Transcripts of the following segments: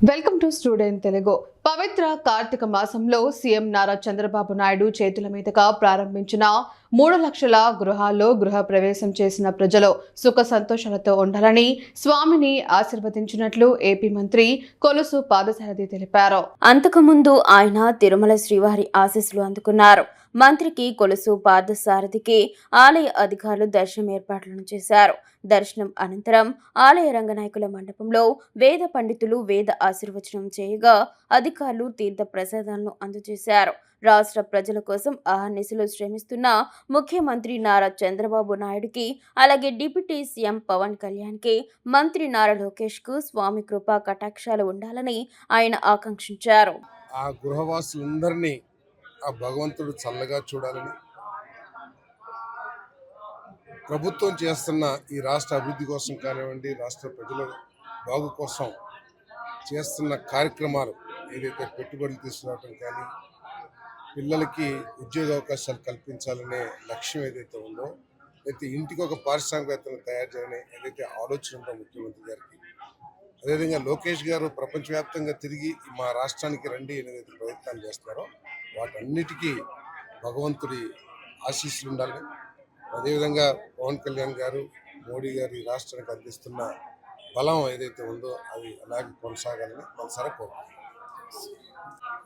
Welcome to student Telugu. పవిత్ర కార్తీక మాసంలో CM Nara Chandrababu Naidu చేతుల మీదుగా ప్రారంభించిన మూడు లక్షల గృహాల్లో గృహ ప్రవేశం చేసిన ప్రజలు సుఖ సంతోషాలతో ఉండాలని స్వామిని ఆశీర్వదించినట్లు ఏపీ మంత్రి కొలుసు పాదసారథి తెలిపారు. అంతకుముందు ఆయన తిరుమల శ్రీవారి ఆశీస్సులు అందుకున్నారు. మంత్రికి కొలుసు పార్థసారథికి ఆలయ అధికారులు దర్శనం ఏర్పాట్లను చేశారు. దర్శనం అనంతరం ఆలయ రంగనాయకుల మండపంలో వేద పండితులు వేద ఆశీర్వచనం చేయగా అధికారులు తీర్థ ప్రసాదాలను అందజేశారు. రాష్ట్ర ప్రజల కోసం ఆహర్నిశలు శ్రమిస్తున్న ముఖ్యమంత్రి నారా చంద్రబాబు నాయుడుకి అలాగే డిప్యూటీ సీఎం పవన్ కళ్యాణ్కి మంత్రి నారా లోకేష్కు స్వామి కృపా కటాక్షాలు ఉండాలని ఆయన ఆకాంక్షించారు. ఆ గృహవాసులందరినీ ఆ భగవంతుడు చల్లగా చూడాలని ప్రభుత్వం చేస్తున్న ఈ రాష్ట్ర అభివృద్ధి కోసం కానివ్వండి రాష్ట్ర ప్రజల బాగు కోసం చేస్తున్న కార్యక్రమాలు ఏదైతే పెట్టుబడులు తీసుకురావటం కానీ పిల్లలకి ఉద్యోగ అవకాశాలు కల్పించాలనే లక్ష్యం ఏదైతే ఉందో అయితే ఇంటికి ఒక పారిశ్రామికవేత్తలు తయారు చేయాలనే ఏదైతే ఆలోచన ఉందో ముఖ్యమంత్రి గారికి. అదేవిధంగా లోకేష్ గారు ప్రపంచవ్యాప్తంగా తిరిగి మా రాష్ట్రానికి రండి అనేది ప్రయత్నాలు చేస్తున్నారో వాటన్నిటికీ భగవంతుడి ఆశీస్సులు ఉండాలి అదేవిధంగా పవన్ కళ్యాణ్ గారు మోడీ గారు ఈ రాష్ట్రానికి అందిస్తున్న బలం ఏదైతే ఉందో అది అలాగే కొనసాగాలని మనసారా కోరుకుంటున్నాం.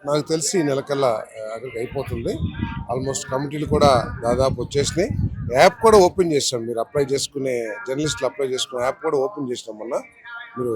నాకు తెలిసి నెలకల్లా అక్కడికి అయిపోతుంది. ఆల్మోస్ట్ కమిటీలు కూడా దాదాపు వచ్చేసినాయి. యాప్ కూడా ఓపెన్ చేసాం మీరు అప్లై చేసుకునే జర్నలిస్టులు అప్లై చేసుకునే యాప్ కూడా ఓపెన్ చేసినాం మొన్న. మీరు